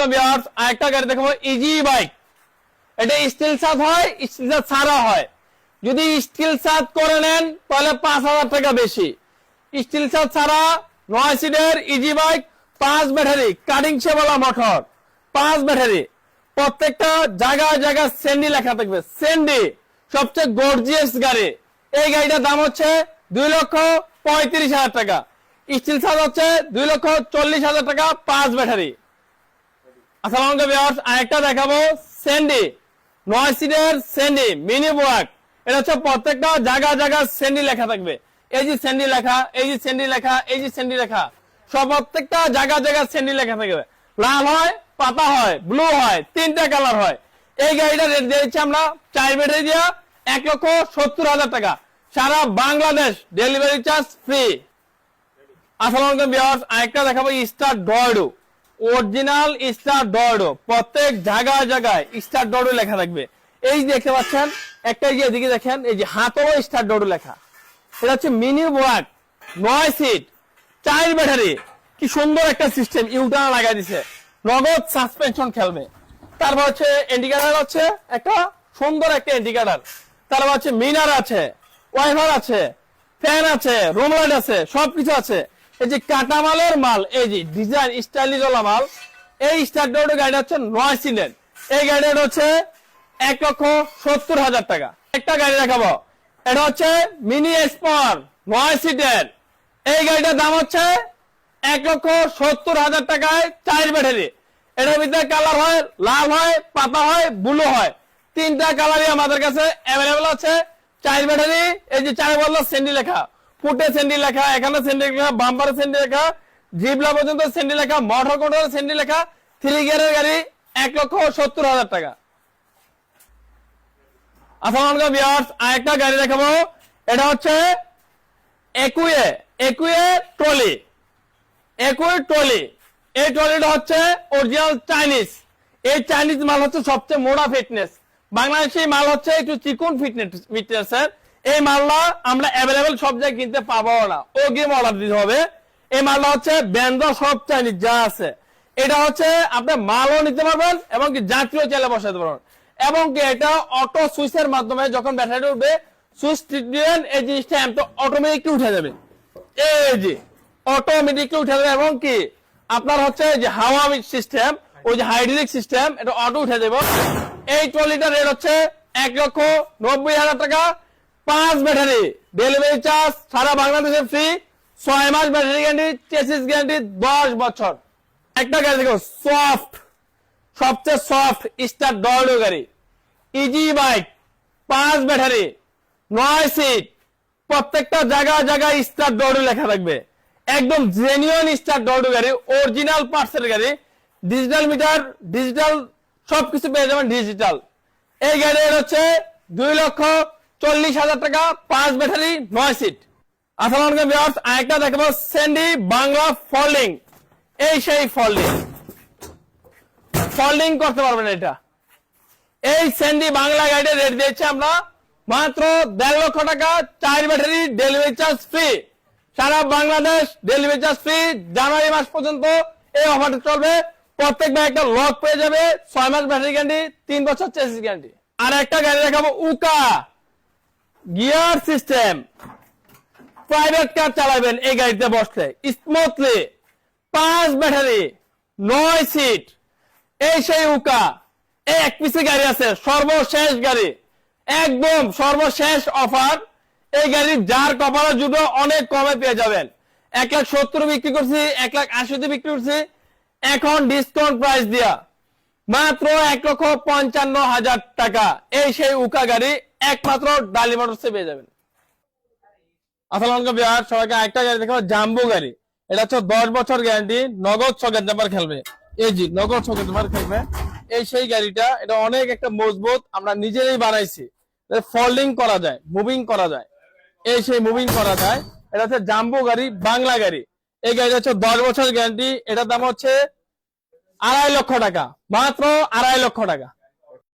গাড়ি দেখাবো easy bike এটা স্টিল সাত হয় স্টিল সাত ছাড়া হয়। যদি স্টিল সাত করে নেন, তাহলে পাঁচ হাজার টাকা বেশি। স্টিল সাত ছাড়া নয় সিটের ইজি বাইক পাঁচ ব্যাটারি কাটিং সেবলা মোটর পাঁচ ব্যাটারি প্রত্যেকটা জায়গায় জায়গায় সেন্ডি লেখা থাকবে। সেন্ডি সবচেয়ে গর্জিয়াস গাড়ি। এই গাড়িটার দাম হচ্ছে দুই লক্ষ পঁয়ত্রিশ হাজার টাকা। স্টিল সাত হচ্ছে দুই লক্ষ চল্লিশ হাজার টাকা, পাঁচ ব্যাটারি আসসালামু আলাইকুম আরেকটা দেখাবো স্যান্ডি নয় সিটের স্যান্ডি মিনি ওয়ার্ক এটা হচ্ছে প্রত্যেকটা জায়গা জায়গা স্যান্ডি লেখা থাকবে। এই যে স্যান্ডি লেখা, এই যে স্যান্ডি লেখা, এই যে স্যান্ডি লেখা। সব প্রত্যেকটা জায়গা জায়গা স্যান্ডি লেখা থাকবে। লাল হয়, পাতা হয় ব্লু হয়, তিনটা কালার হয়। এই গাড়িটা রেট দিয়েছি আমরা চার ব্যাটারি দিয়া এক লক্ষ সত্তর হাজার টাকা। সারা বাংলাদেশ ডেলিভারি চার্জ ফ্রি আসসালামু আলাইকুম আরেকটা দেখাবো স্টার ডয়ডো অরিজিনাল স্টার ডয়ডো প্রত্যেক জায়গায় জায়গায় স্টার ডয়ডো লেখা থাকবে। এই দেখতে পাচ্ছেন, একটা এই যে এদিকে দেখেন, এই যে হাতও স্টার ডয়ডো লেখা। এটা হচ্ছে মিনি ওয়ার্ক নয় সিট, চার ব্যাটারি। কি সুন্দর একটা সিস্টেম, ইউটার লাগাই দিছে। নগদ সাসপেনশন খেলবে। তারপর হচ্ছে ইন্ডিকেটার হচ্ছে একটা সুন্দর একটা ইন্ডিকেটার। তারপর হচ্ছে মিনার আছে ওয়াইফার আছে, ফ্যান আছে, রুম লাইট আছে, সবকিছু আছে। এই যে কাটামালের মাল, এই যে ডিজাইন স্টাইলিশ ওলা মাল, এই স্টার গাড়িটা হচ্ছে নয় সিলেন এই গাড়িটা হচ্ছে এক লক্ষ সত্তর হাজার টাকা। একটা গাড়ি দেখাবো। এটা হচ্ছে মিনি স্পর নয় সিটের এই গাড়িটার দাম হচ্ছে এক লক্ষ সত্তর হাজার টাকায় চার ব্যাটারি এটার ভিতরে কালার হয়, লাল হয়, পাতা হয় ব্লু হয়। তিনটা কালারই আমাদের কাছে অ্যাভেলেবল আছে। চার ব্যাটারি এই যে চার বলল সেন্ডি লেখা। ফুটে সেন্ডি লেখা, এখানে সেন্ডি লেখা, বাম্পারে সেন্ডি লেখা, জিবলা পর্যন্ত সেন্ডি লেখা, মোটর কন্ট্রোল লেখা থ্রি গিয়ারের গাড়ি এক লক্ষ সত্তর হাজার টাকা। আরেকটা গাড়ি দেখাবো। এটা হচ্ছে একুয়ে একুয়ে ট্রলি একুয়ে ট্রলি। এই ট্রলিটা হচ্ছে অরিজিনাল চাইনিজ এই চাইনিজ মাল হচ্ছে সবচেয়ে মোড়া ফিটনেস বাংলাদেশি মাল হচ্ছে একটু চিকুন ফিটনেস ফিটনেস এই মালটা আমরা অ্যাভেলেবেল সব জায়গায় কিনতে পাবো না। ও গেম অর্ডার দিতে হবে। এই মালটা হচ্ছে ব্যান্ডা সব চাইনিজ যা আছে। এটা হচ্ছে আপনি মালও নিতে পারবেন এবং কি যাত্রীও চাইলে বসাতে পারবেন। এবং কি এটা অটো সুইচের মাধ্যমে যখন ব্যাটারি উঠবে সুইচ দিবেন এই জিনিসটা অটোমেটিকলি উঠে যাবে। এই যে অটোমেটিকলি উঠে যাবে এবং কি আপনার হচ্ছে যে হাওয়া সিস্টেম ওই যে হাইড্রোলিক সিস্টেম এটা অটো উঠে যাবে। এই ট্রলিটার রেট হচ্ছে এক লক্ষ নব্বই হাজার টাকা। পাঁচ ব্যাটারি। ডেলিভারি চার্জ সারা বাংলাদেশে ফ্রি ছয় মাস ব্যাটারি গ্যারান্টি চেসিস গ্যারান্টি দশ বছর। একটা গাড়ি দেখো সফট সবচেয়ে সফট স্টার ডর্ডো গাড়ি। ইজি বাইক পাঁচ ব্যাটারি, নয় সিট প্রত্যেকটা জায়গা জায়গায় স্টার ডর্ডো লেখা থাকবে। একদম জেনুইন স্টার ডর্ডো গাড়ি অরিজিনাল পার্সেল গাড়ি। ডিজিটাল মিটার ডিজিটাল সবকিছু পেয়ে যাবেন ডিজিটাল এই গাড়ির হচ্ছে দুই লক্ষ চল্লিশ হাজার টাকা, পাঁচ ব্যাটারি, নয় সিট। আসসালামু আরেকটা দেখাবো স্যান্ডি বাংলা ফোল্ডিং এই সেই ফোল্ডিং ফোল্ডিং করতে পারবেন এটা। এই স্যান্ডি বাংলা গাড়ির রেট দিয়েছি আমরা মাত্র দেড় লক্ষ টাকা, চার ব্যাটারি ডেলিভারি চার্জ ফ্রি সারা Bangladesh delivery charge free January মাস পর্যন্ত এই অফারটা চলবে। প্রত্যেক ভাই একটা লক পেয়ে যাবে। ছয় মাস ব্যাটারি গ্যারান্টি তিন বছর চেসিস গ্যারান্টি আর একটা গাড়ি দেখাবো উকা গিয়ার সিস্টেম। প্রাইভেট কার চালাবেন, এই গাড়িতে বসলে। স্মুথলি পাঁচ ব্যাটারি, নয় সিট এই সেই উকা, এই এক পিসি গাড়ি আছে, সর্বশেষ গাড়ি। একদম সর্বশেষ অফার এই গাড়ি যার কপালে জুটো অনেক কমে পেয়ে যাবেন। এক লাখ সত্তর বিক্রি করছি, এক লাখ আশিতে বিক্রি করছি। এখন ডিসকাউন্ট প্রাইস দিয়া। মাত্র এক লক্ষ পঞ্চান্ন হাজার টাকা। এই সেই উকা গাড়ি একমাত্র ডালি মোটরসে পেয়ে যাবেন। আসসালামু বিহার সবাইকে একটা গাড়ি দেখাবো, জাম্বো গাড়ি। এটা হচ্ছে দশ বছর গ্যারান্টি নগদ সকেট নাম্বার খেলবে। এই জি নগদ সকেট নাম্বার খেলবে। এই সেই গাড়িটা, এটা অনেক একটা মজবুত, আমরা নিজেরাই বানাইছি। ফোল্ডিং করা যায় মুভিং করা যায়। এই সেই মুভিং করা যায়। এটা হচ্ছে জাম্বো গাড়ি, বাংলা গাড়ি। এই গাড়িটা হচ্ছে দশ বছর গ্যারান্টি এটার দাম হচ্ছে আড়াই লক্ষ টাকা, মাত্র আড়াই লক্ষ টাকা।